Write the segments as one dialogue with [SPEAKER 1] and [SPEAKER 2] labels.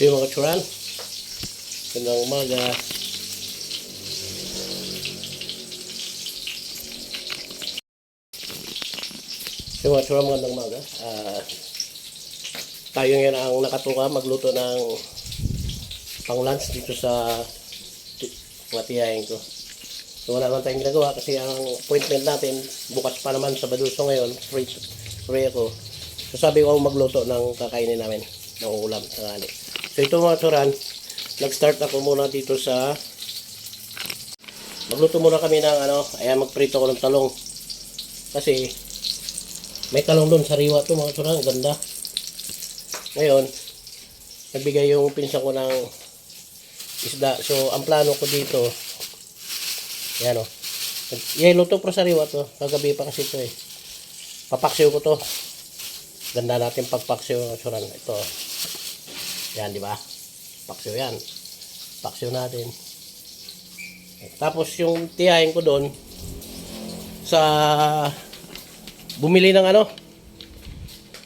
[SPEAKER 1] So yung mga churan, gandang umaga. So yung mga churan, magandang umaga. Ah, tayo ngayon ang nakatuka magluto ng pang lunch dito sa mga ko. So wala naman tayong ginagawa kasi ang appointment natin bukas pa naman sa Baduso ngayon, free, free ako. So sabi ko magluto ng kakainin namin ng ulam tangali. So ito mga turan, nag-start ako muna dito sa magluto muna kami ng ano, ayan magprito ko ng talong. Kasi may talong doon sa riwa to mga turan, ganda. Ngayon, nagbigay yung pinsan ko ng isda. So ang plano ko dito, yan o. Yellow to pro sariwa to. Kagabi pa kasi ito eh. Papaksiw ko to. Ganda natin pagpaksiw ng suran. Ito. Yan, di ba? Paksiw yan. Paksiw natin. Tapos yung tiyahin ko doon sa bumili ng ano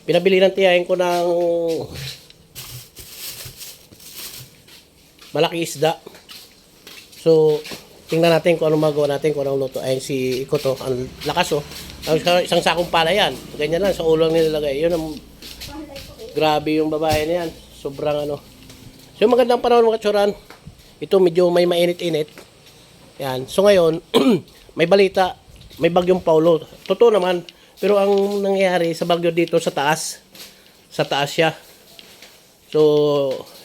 [SPEAKER 1] pinabili ng tiyahin ko ng malaki isda. So, tingnan natin kung anong magawa natin, kung anong luto. Ayun si Iko to, ang lakas oh. Ang isang- sakong pala yan. Ganyan lang, sa ulo lang nilalagay. Yun ang, grabe yung babae na yan. Sobrang ano. So, magandang panahon mga tsuran. Ito medyo may mainit-init. Yan. So, ngayon, may balita, may bagyong Paulo. Totoo naman. Pero ang nangyayari sa bagyo dito sa taas, sa taas siya. So,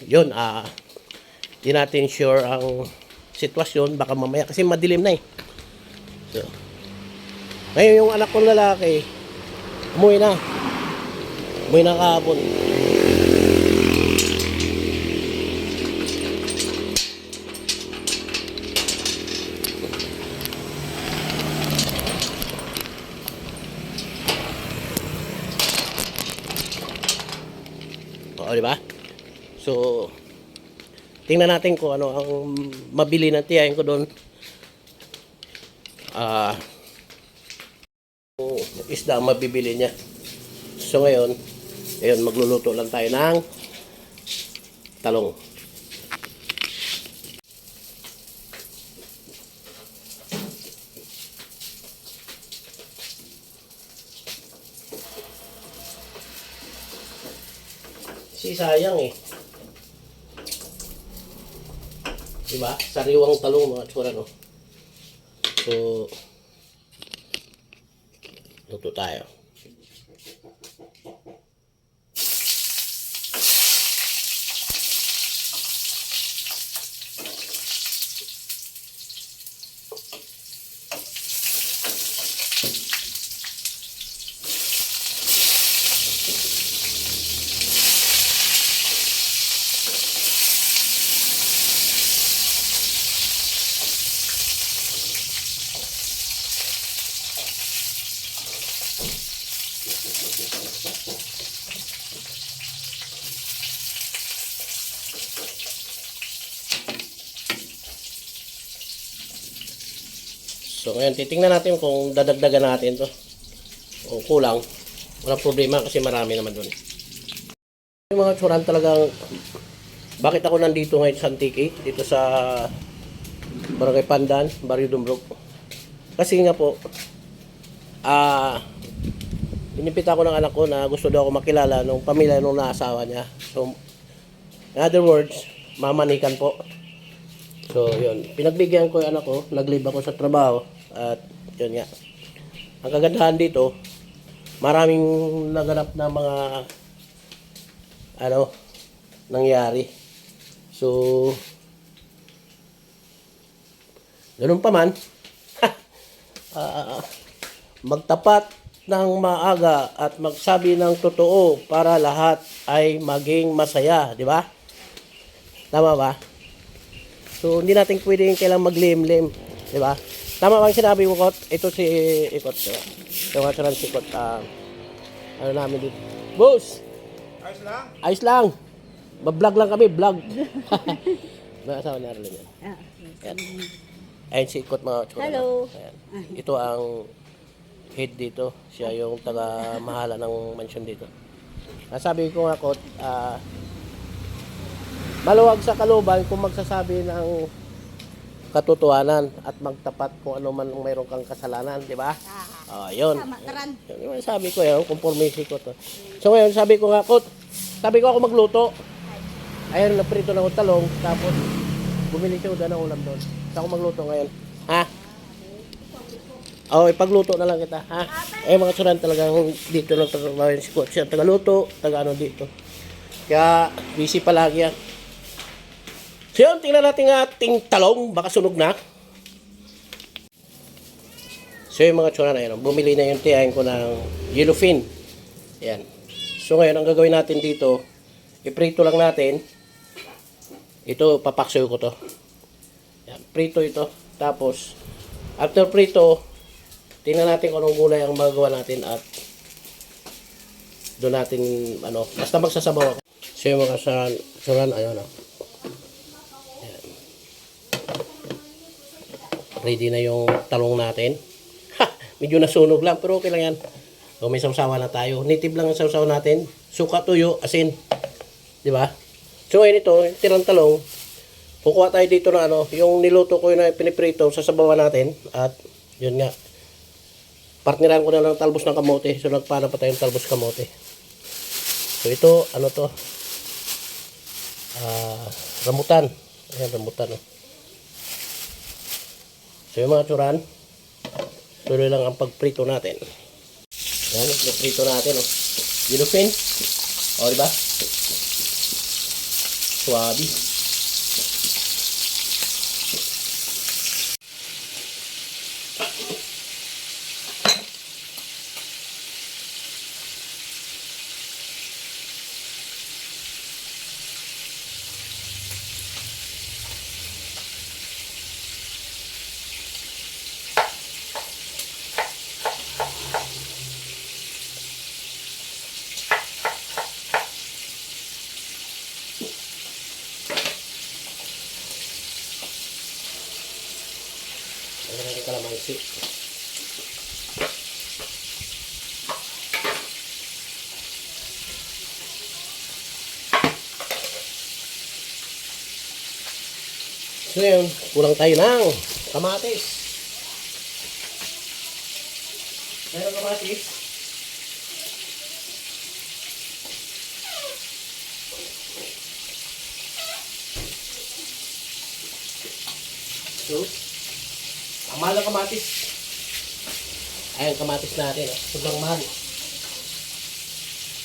[SPEAKER 1] yun, ah, di natin sure ang sitwasyon baka mamaya kasi madilim na eh so, ngayon yung anak kong lalaki umuwi na umuwi na kahapon Oo, di ba? So, tingnan natin kung ano ang mabili ng tiyahin ko doon. Ah, uh, isda ang mabibili niya. So ngayon, ayun, magluluto lang tayo ng talong. Si sayang eh. Diba? Sariwang talong mga tsura, no? So, luto tayo. Ngayon, titingnan natin kung dadagdagan natin to. O kulang. Walang problema kasi marami naman dun. Yung mga tsuran talagang bakit ako nandito ngayon sa Antique dito sa Barangay Pandan, Barrio Dumbrog. Kasi nga po, ah, inipita ko ng anak ko na gusto daw ako makilala nung pamilya nung naasawa niya. So, in other words, mamanikan po. So, yun. Pinagbigyan ko yung anak ko, nag-leave ako sa trabaho, at yun nga. Ang kagandahan dito, maraming naganap na mga, ano, nangyari. So, ganun pa man, ah, magtapat ng maaga at magsabi ng totoo para lahat ay maging masaya, di ba? Tama ba? So, hindi natin pwedeng kailang maglim-lim. Di ba? Tama bang sinabi mo, Kot? Ito si Ikot. Diba? Ito nga si Ikot. ah, ano namin dito? Boss!
[SPEAKER 2] Ayos lang.
[SPEAKER 1] Ayos lang. Bablog lang kami, vlog. May asawa ni Arlene yan. Ayan. Ayan si Ikot mga tsura.
[SPEAKER 3] Hello.
[SPEAKER 1] Ayan. Ito ang head dito. Siya yung taga-mahala ng mansion dito. Nasabi ko nga, Kot, ah, maluwag sa kaluban kung magsasabi ng katotohanan at magtapat kung ano man ang mayroon kang kasalanan, di ba? Oh, yun.
[SPEAKER 2] Tama.
[SPEAKER 1] Yun yung sabi ko yun, conformity ko to. So ngayon, sabi ko nga, Kot, sabi ko ako magluto. Ayun, naprito na ako talong, tapos bumili siya uda ng ulam doon. Sa ako magluto ngayon. Ha? Oo, oh, ipagluto na lang kita, ha? Eh, mga suran talagang dito lang trabaho si Coach. Siya tagaluto, taga ano dito. Kaya, busy palagi yan. So yun, tingnan natin ang ating talong, baka sunog na. So yung mga tsura na yun, bumili na yung tiyahin ko ng yellowfin. Yan. So ngayon, ang gagawin natin dito, iprito lang natin. Ito, papaksoy ko to. Yan, prito ito. Tapos, after prito, tingnan natin kung anong gulay ang magagawa natin at doon natin, ano, basta magsasabaw ako. So yung mga suran, suran ayun, oh. Ready na yung talong natin. Ha! Medyo nasunog lang, pero okay lang yan. O, may sausawa na tayo. Native lang ang sausaw natin. Suka, tuyo, asin. Di ba? So, ngayon ito, tirang talong. Kukuha tayo dito na ano, yung niluto ko yun na piniprito, sasabawan natin. At, yun nga. Partneran ko na lang talbos ng kamote. So, nagpana pa tayong talbos kamote. So, ito, ano to? Ah, rambutan. Ayan, rambutan, oh. So yung mga tsuran, tuloy lang ang pagprito natin. Yan, pagprito natin. Oh. Yellowfin. O, diba? Suwabi. Ano natin kalamansi. So yun, kulang tayo ng kamatis. Meron kamatis? So, ang mahal ng kamatis. Ayan, kamatis natin. Oh. Sobrang mahal.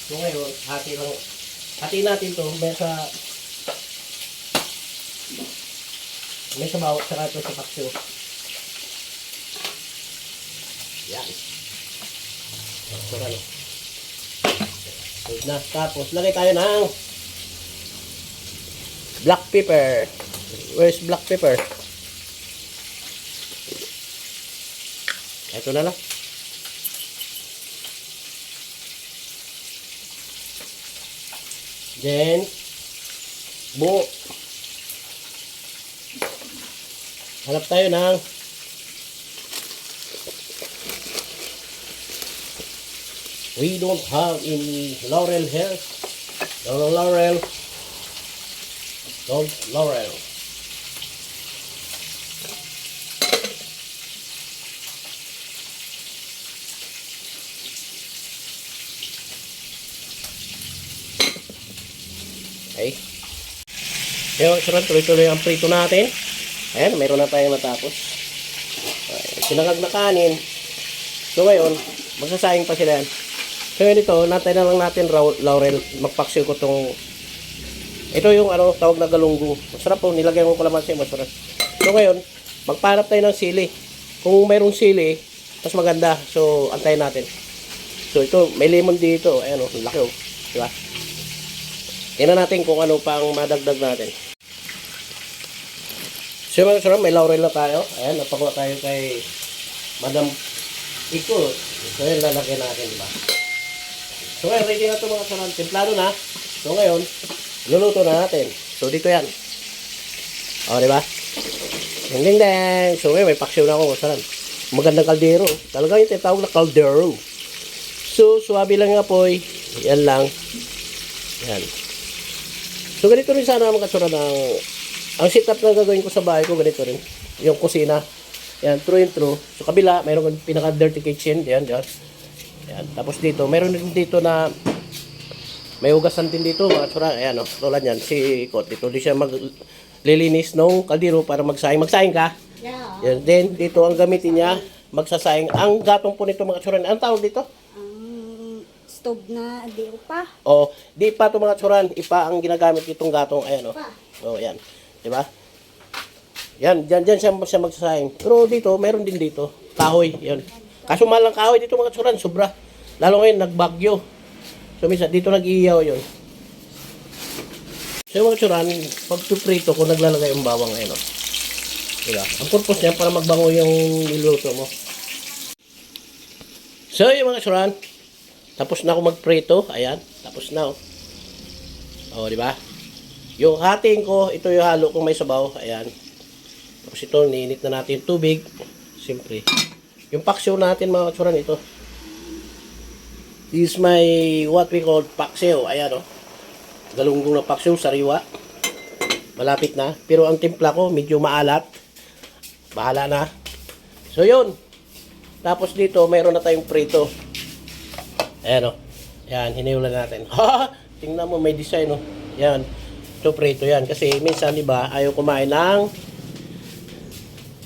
[SPEAKER 1] So ngayon, hati lang. Hati natin to. May sa... May sa bawat saka ito sa paksyo. Yan. So, ano. Good na. Tapos, lagay tayo ng black pepper. Where's black pepper? Ito na lang. Then, buo. Hanap tayo ng We don't have any laurel here. No laurel. Don't laurel. Okay. Yung sarap tuloy-tuloy ang prito natin. Ayan, mayroon na tayong natapos. Okay, sinangag na kanin. So ngayon, magsasayang pa sila yan. So ngayon ito, natay na lang natin laurel. Magpaksiw ko tong ito yung ano, tawag na galunggo. Masarap po, nilagyan ko kalamansi, masarap. So ngayon, magpanap tayo ng sili. Kung mayroong sili, mas maganda. So, antayin natin. So ito, may lemon dito. Ayan o, laki o. Diba? Tingnan natin kung ano pang madagdag natin. So mga sarap, may laurel na tayo. Ayan, napakuha tayo kay Madam Iko. So yun, lalagyan natin, diba? So ngayon, ready na ito mga sarap. Templado na. So ngayon, luluto na natin. So dito yan. O, diba? Ding ding ding. So ngayon, may paksiw na ako. Sarap. Magandang kaldero. Talaga yung tinatawag na kaldero. So, suwabi lang nga po. Yan lang. Yan. So ganito rin sana mga katsura ng ang setup na gagawin ko sa bahay ko ganito rin. Yung kusina. Yan, through and through. So kabila, mayroon kang pinaka dirty kitchen. Yan, yan. Yan. Tapos dito, mayroon din dito na may hugasan din dito mga katsura. Ayan o, tulad yan. Si Kot dito. Di siya maglilinis nung kaldero para magsaing. Magsaing ka?
[SPEAKER 2] Yeah.
[SPEAKER 1] Yan. Then dito ang gamitin niya, magsasaing. Ang gatong po nito mga katsura. Ang tawag dito?
[SPEAKER 2] Stove na di pa.
[SPEAKER 1] O, di pa ito mga tsuran, ipa ang ginagamit itong gatong, ayan o.
[SPEAKER 2] Pa.
[SPEAKER 1] O, yan. Di ba? Yan, dyan, dyan siya, siya magsasaing. Pero dito, meron din dito, kahoy, yan. Kaso mahal ang kahoy dito mga tsuran, sobra. Lalo ngayon, nagbagyo. So, minsan, dito nag-iiyaw yun. So, yung mga tsuran, pag piprito ko, naglalagay yung bawang, ayan o. Diba? Ang purpose niya, para magbango yung niluto mo. So, yung mga tsuran, tapos na ako magprito. Ayan. Tapos na oh. Oh, di ba? Yung hating ko, ito yung halo kung may sabaw. Ayan. Tapos ito, niinit na natin yung tubig. Siyempre. Yung paksiw natin mga katsuran ito. This is my what we call paksiw. Ayan oh. Galunggong na paksiw, sariwa. Malapit na. Pero ang timpla ko, medyo maalat. Bahala na. So yun. Tapos dito, mayroon na tayong prito. Ayan o. Yan, hiniwala natin. Ha! Tingnan mo, may design o. Yan. Ito prito yan. Kasi minsan, di ba, ayaw kumain ng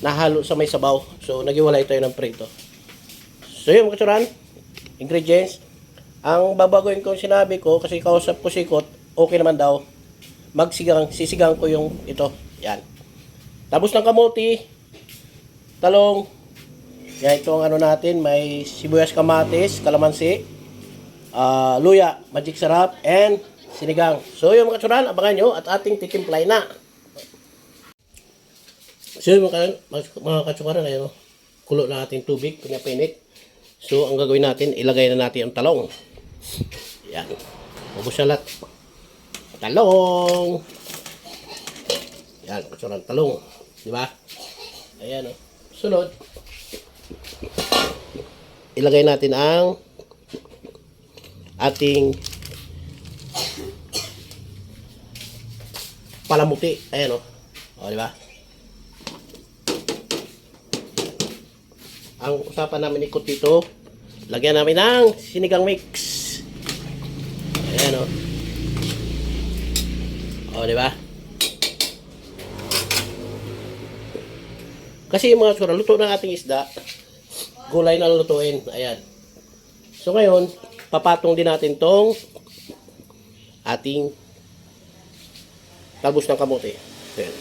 [SPEAKER 1] nahalo sa may sabaw. So, nagiwalay tayo ng prito. So, yun mga kasuran. Ingredients. Ang babagoyin ko sinabi ko, kasi kausap ko si Kot, okay naman daw. Magsigang, sisigang ko yung ito. Yan. Tapos ng kamuti, talong, yan, ito ang ano natin, may sibuyas kamatis, kalamansi, ah luya, magic sarap, and sinigang. So yung mga katsuran, abangan nyo at ating titimplay na. So yung mga, mga, katsuran, ayun, oh, kulo na ating tubig, pinapainit. So ang gagawin natin, ilagay na natin ang talong. Yan. Ubus na lahat. Talong! Yan, katsuran, talong. Di ba? Ayan o. Sunod, ilagay natin ang ating palamuti. Ayan o. O, di ba? Ang usapan namin ikot dito, lagyan namin ng sinigang mix. Ayan o. O, di ba? Kasi yung mga sura, luto ng ating isda, gulay na lutuin. Ayan. So ngayon, papatong din natin tong ating talbos ng kamote. Ayan.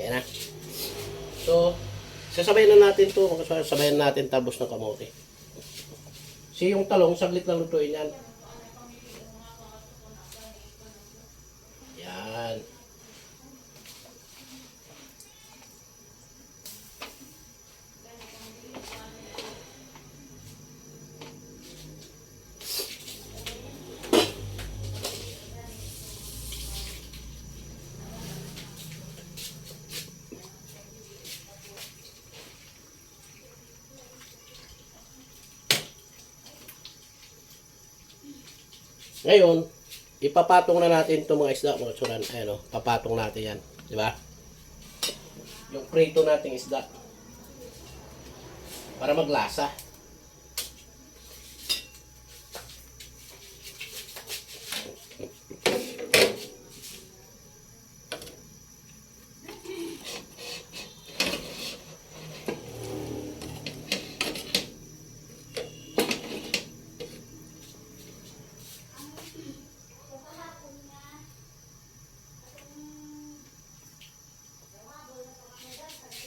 [SPEAKER 1] Ayan na. So, sasabayan na natin to. Sasabayan natin talbos ng kamote. Si yung talong, saglit lang lutuin. Yan. Ngayon, ipapatong na natin itong mga isda, mga tsuran. Ayan o, papatong natin yan. Di ba? Yung prito nating isda. Para maglasa.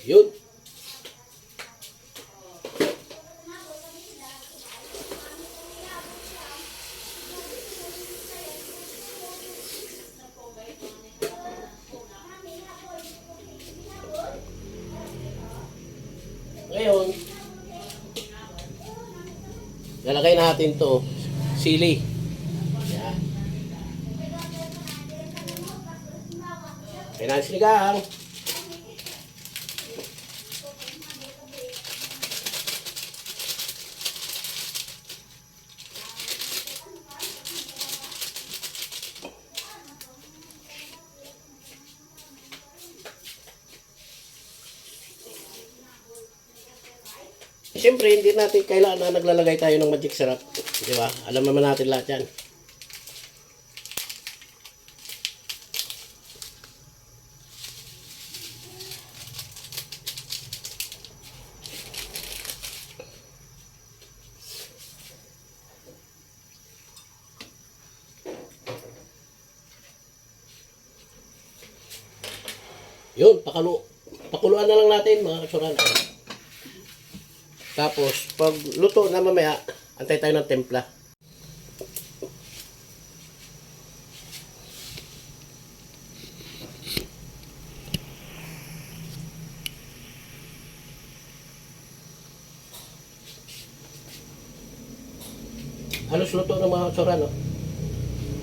[SPEAKER 1] Yun. Ngayon, lalagay natin to sili. Yan. Kailangan Siyempre, hindi natin kailangan na naglalagay tayo ng magic syrup. Di ba? Alam naman natin lahat yan. Yun, pakalo, pakuluan na lang natin mga kasuran. Tapos, pag luto na mamaya, antay tayo ng templa. Halos luto ng mga tsura, no?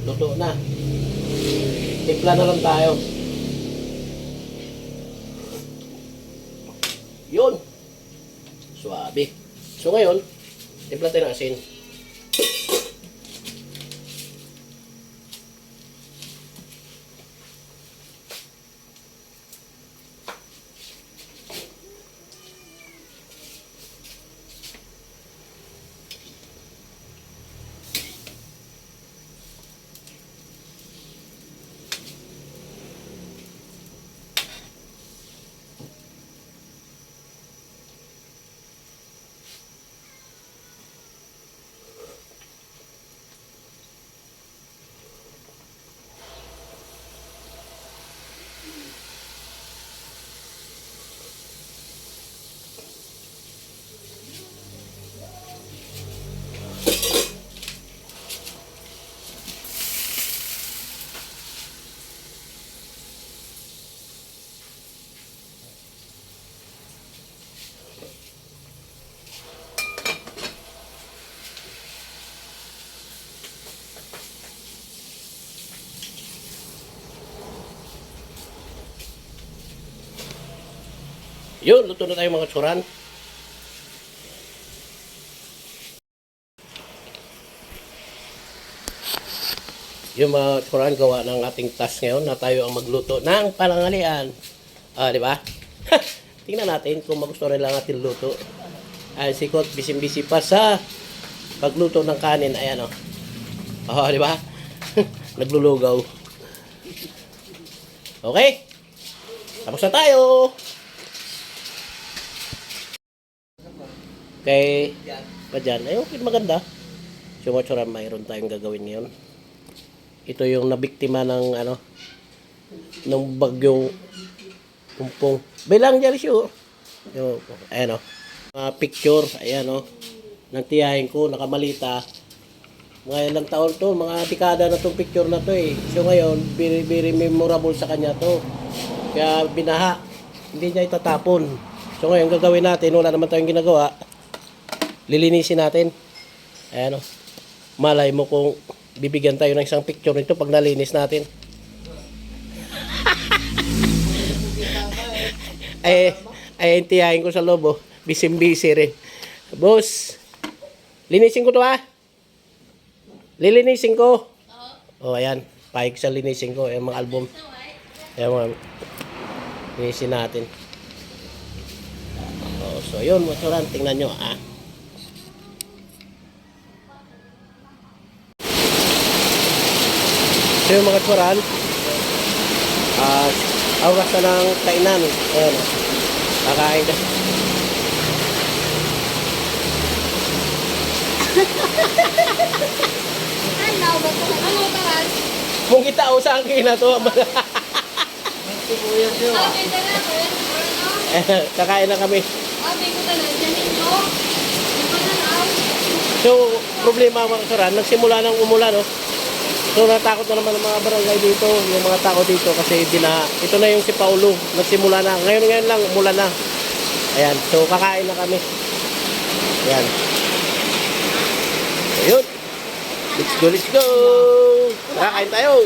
[SPEAKER 1] Luto na. Timpla na lang tayo. Yun. Suabe. So ngayon, timpla tayo ng asin. Yun, luto na tayo mga tsuran. Yung mga tsuran gawa ng ating task ngayon na tayo ang magluto ng panangalian. Ah, di ba? Tingnan natin kung magustuhan nila ang ating luto. Ay, sikot, bisim-bisi pa sa pagluto ng kanin. Ayan, o. Oh. di ba? Naglulugaw. Okay? Tapos na tayo! Kay pa dyan, ay okay, maganda. Sumatsura, mayroon tayong gagawin ngayon. Ito yung nabiktima ng ano, ng bagyong pumpong. Bilang dyan siya. Yung, ayan o. Mga picture, ayan o. Nang tiyahin ko, nakamalita. Mga ilang taon to, mga dekada na tong picture na to eh. So ngayon, very, very memorable sa kanya to. Kaya binaha, hindi niya itatapon. So ngayon, gagawin natin, wala naman tayong ginagawa lilinisin natin. Ayan o. Malay mo kung bibigyan tayo ng isang picture nito pag nalinis natin. ay, ay, intiyahin ko sa lobo. Bisim-busy rin. Boss, linisin ko to ha. Lilinisin ko. Oh, ayan. Pahig sa linisin ko. Ayan mga album. Ayan mga linisin natin. Oh, so, yun, masuran. Tingnan nyo, ah. So yung mga tsuran, ah, oras na ng kainan. Ayan, kakain ka.
[SPEAKER 2] Ano ba ito? Ano ba?
[SPEAKER 1] Kung kita o saan kina to,
[SPEAKER 2] Okay, tala ko.
[SPEAKER 1] Kakain na kami.
[SPEAKER 2] Okay, ko tala. Diyan ninyo.
[SPEAKER 1] So, problema mga tsuran, nagsimula ng umulan, no? So, natakot na naman ang mga barangay dito, yung mga tao dito kasi binaha. Ito na yung si Paulo, nagsimula na. Ngayon ngayon lang, umulan na. Ayan, so kakain na kami. Ayan. So, yun. go, let's go! Tara, kain tayo!